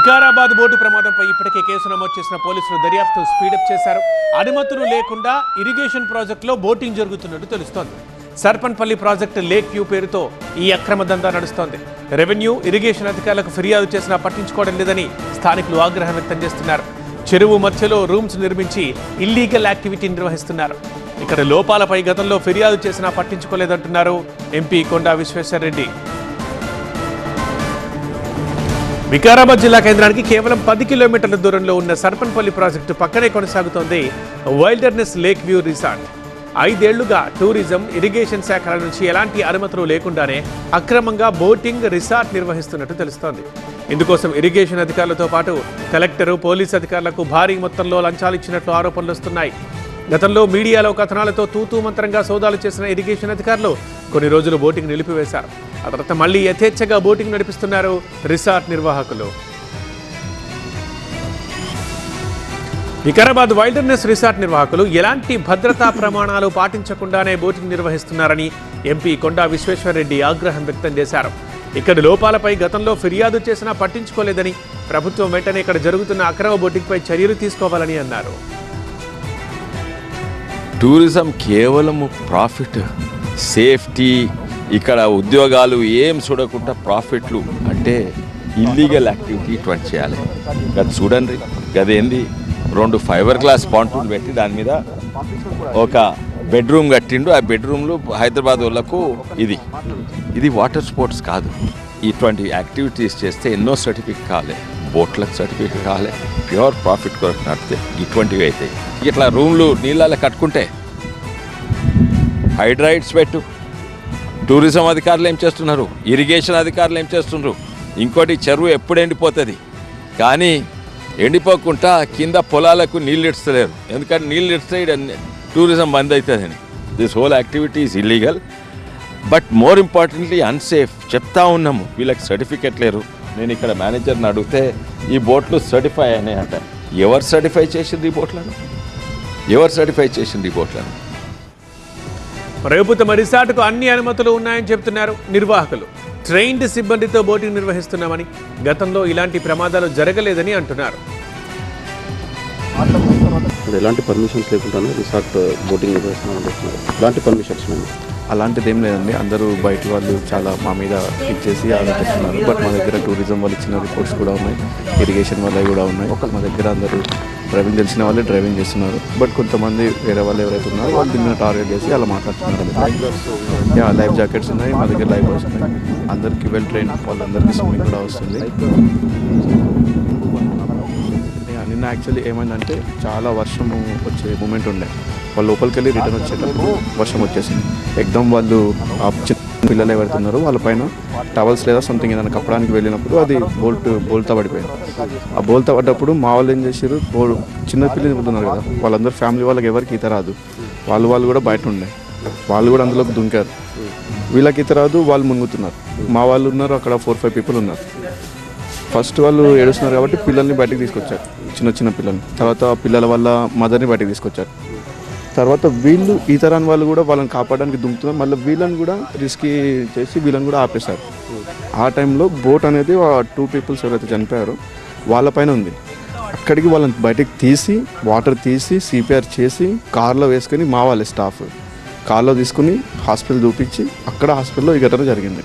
Vikarabad boat ప్రమాదంపై ఇప్పటికే case నమోదు చేసిన పోలీసులు దర్యాప్తు స్పీడప్ చేశారు. అనుమతులు లేకుండా ఇరిగేషన్ ప్రాజెక్టులో బోటింగ్ జరుగుతున్నట్టు తెలుస్తోంది. సర్పన్పల్లి ప్రాజెక్టు లేక్ వ్యూ పేరుతో ఈ అక్రమ దందా నడుస్తోంది. రెవెన్యూ ఇరిగేషన్ అధికారులకు ఫిర్యాదు చేసినా పట్టించుకోవడం లేదని స్థానికులు ఆగ్రహం వ్యక్తం చేస్తున్నారు. చెరువు మధ్యలో రూమ్స్ నిర్మించి ఇల్లీగల్ యాక్టివిటీ నిర్వహిస్తున్నారు. ఇక్కడ లోపాలపై గతంలో ఫిర్యాదు చేసినా పట్టించుకోలేదంటున్నారు ఎంపీ కొండా విశ్వేశ్వరరెడ్డి. వికారాబాద్ జిల్లా కేంద్రానికి కేవలం పది కిలోమీటర్ల దూరంలో ఉన్న సర్పన్పల్లి ప్రాజెక్టు పక్కనే కొనసాగుతోంది వైల్డర్నెస్ లేక్ వ్యూ రిసార్ట్. ఐదేళ్ళుగా టూరిజం ఇరిగేషన్ శాఖల నుంచి ఎలాంటి అనుమతులు లేకుండానే అక్రమంగా బోటింగ్ రిసార్ట్ నిర్వహిస్తున్నట్టు తెలుస్తోంది. ఇందుకోసం ఇరిగేషన్ అధికారులతో పాటు కలెక్టరు పోలీస్ అధికారులకు భారీ మొత్తంలో లంచాలు ఇచ్చినట్లు ఆరోపణలు వస్తున్నాయి. గతంలో మీడియాలో కథనాలతో తూతూ మంత్రంగా సోదాలు చేసిన ఇరిగేషన్ అధికారులు కొన్ని రోజులు బోటింగ్ నిలిపివేశారు. ఆ తర్వాత మళ్ళీ యథేచ్ఛగా బోటింగ్ నడిపిస్తున్నారు రిసార్ట్ నిర్వాహకులు. వికారాబాద్ వైల్డర్నెస్ రిసార్ట్ నిర్వాహకులు ఎలాంటి భద్రతా ప్రమాణాలు పాటించకుండానే బోటింగ్ నిర్వహిస్తున్నారని ఎంపీ కొండా విశ్వేశ్వరరెడ్డి ఆగ్రహం వ్యక్తం చేశారు. ఇక్కడ లోపాలపై గతంలో ఫిర్యాదు చేసినా పట్టించుకోలేదని ప్రభుత్వం వెంటనే ఇక్కడ జరుగుతున్న అక్రమ బోటింగ్పై చర్యలు తీసుకోవాలని అన్నారు. టూరిజం కేవలం ప్రాఫిట్ సేఫ్టీ ఇక్కడ ఉద్యోగాలు ఏం చూడకుండా ప్రాఫిట్లు అంటే ఇల్లీగల్ యాక్టివిటీ ఇటువంటి చేయాలి. అది చూడండి గదేంది రెండు ఫైబర్ గ్లాస్ పాంటూన్ పెట్టి దాని మీద ఒక బెడ్రూమ్ కట్టిండు. ఆ బెడ్రూమ్లు హైదరాబాద్ వాళ్ళకు ఇది. ఇది వాటర్ స్పోర్ట్స్ కాదు. ఇటువంటి యాక్టివిటీస్ చేస్తే ఎన్నో సర్టిఫికేట్ కావాలి. బోట్లకు సర్టిఫికేట్ కావాలి. ప్యూర్ ప్రాఫిట్ కొరకు నడితే ఇటువంటివి అవుతాయి ఇట్లా రూమ్లు నీళ్ళలో కట్టుకుంటే హైడ్రైడ్స్ పెట్టు. టూరిజం అధికారులు ఏం చేస్తున్నారు? ఇరిగేషన్ అధికారులు ఏం చేస్తున్నారు? ఇంకోటి చెరువు ఎప్పుడు ఎండిపోతుంది? కానీ ఎండిపోకుండా కింద పొలాలకు నీళ్ళు ఇడతలేరు ఎందుకంటే నీళ్ళు ఇడిస్తే ఈడ టూరిజం బంద్ అవుతుందని this whole activity is illegal but more importantly unsafe చెప్తా ఉన్నాము. వీళ్ళకి సర్టిఫికెట్ లేరు. నేను ఇక్కడ మేనేజర్ని అడిగితే ఈ బోట్లు సర్టిఫై అయినాయి అంట ఎవరు సర్టిఫై చేసింది ఈ బోట్లను? ఎవరు సర్టిఫై చేసింది ఈ బోట్లను? ప్రభుత్వం రిసార్ట్కు అన్ని అనుమతులు ఉన్నాయని చెబుతున్నారు నిర్వాహకులు. ట్రైన్డ్ సిబ్బందితో బోటింగ్ నిర్వహిస్తున్నామని గతంలో ఇలాంటి ప్రమాదాలు జరగలేదని అంటున్నారు. ఎలాంటి పర్మిషన్స్ లేకుండానే రిసార్ట్ బోటింగ్ నిర్వహిస్తున్నామని ఇలాంటి ఎలాంటి పర్మిషన్స్ మేము అలాంటిది ఏం లేదండి. అందరూ బయట వాళ్ళు చాలా మా మీద ఇచ్చేసి ఆలోచిస్తున్నారు. బట్ మా దగ్గర టూరిజం వాళ్ళు ఇచ్చిన రిపోర్ట్స్ కూడా ఉన్నాయి. ఇరిగేషన్ వాళ్ళవి కూడా ఉన్నాయి. ఒక మా దగ్గర అందరూ డ్రైవింగ్ తెలిసిన వాళ్ళే డ్రైవింగ్ చేస్తున్నారు. బట్ కొంతమంది వేరే వాళ్ళు ఎవరైతే ఉన్నారో వాళ్ళు దీని టార్గెట్ చేసి అలా మాట్లాడుతున్నారు. యా లైఫ్ జాకెట్స్ ఉన్నాయి. మా దగ్గర లైఫ్ వస్తున్నాయి అందరికీ వెల్ ట్రైన్ వాళ్ళందరికీ స్విమ్మింగ్ కూడా వస్తుంది. నిన్న యాక్చువల్లీ ఏమైందంటే చాలా వర్షము వచ్చే మూమెంట్ ఉండే. వాళ్ళు లోపలికి వెళ్ళి రిటర్న్ వచ్చేటప్పుడు వర్షం వచ్చేసింది. ఎగ్దమ్ వాళ్ళు ఆ చిన్న పిల్లలు ఎవరైతే వాళ్ళ పైన టవల్స్ లేదా సంథింగ్ ఏదైనా కప్పడానికి వెళ్ళినప్పుడు అది బోల్ట్ బోల్తా పడిపోయింది. ఆ బోల్తా పడ్డప్పుడు మా వాళ్ళు ఏం చేశారు? బోల్ చిన్న పిల్లలు ఉంటున్నారు కదా వాళ్ళందరూ ఫ్యామిలీ వాళ్ళకి ఎవరికి ఈత రాదు. వాళ్ళు వాళ్ళు కూడా బయట ఉండే. వాళ్ళు కూడా అందులోకి దుంకారు. వీళ్ళకి ఈత రాదు వాళ్ళు మునుగుతున్నారు. మా వాళ్ళు ఉన్నారు అక్కడ ఫోర్ ఫైవ్ పీపుల్ ఉన్నారు. ఫస్ట్ వాళ్ళు ఏడుస్తున్నారు కాబట్టి పిల్లల్ని బయటకు తీసుకొచ్చారు. చిన్న చిన్న పిల్లల్ని. తర్వాత పిల్లల వల్ల మదర్ని బయటకు తీసుకొచ్చారు. తర్వాత వీళ్ళు ఈ వాళ్ళు కూడా వాళ్ళని కాపాడడానికి దుంకుతున్నారు. మళ్ళీ వీళ్ళని కూడా రిస్క్ చేసి వీళ్ళని కూడా ఆపేశారు. ఆ టైంలో బోట్ అనేది టూ పీపుల్స్ ఎవరైతే చనిపోయారో వాళ్ళపైన ఉంది. అక్కడికి వాళ్ళని బయటకు తీసి వాటర్ తీసి సిపిఆర్ చేసి కార్లో వేసుకొని మా వాళ్ళ స్టాఫ్. కార్లో తీసుకుని హాస్పిటల్ చూపించి అక్కడ హాస్పిటల్లో ఈ ఘటన జరిగింది.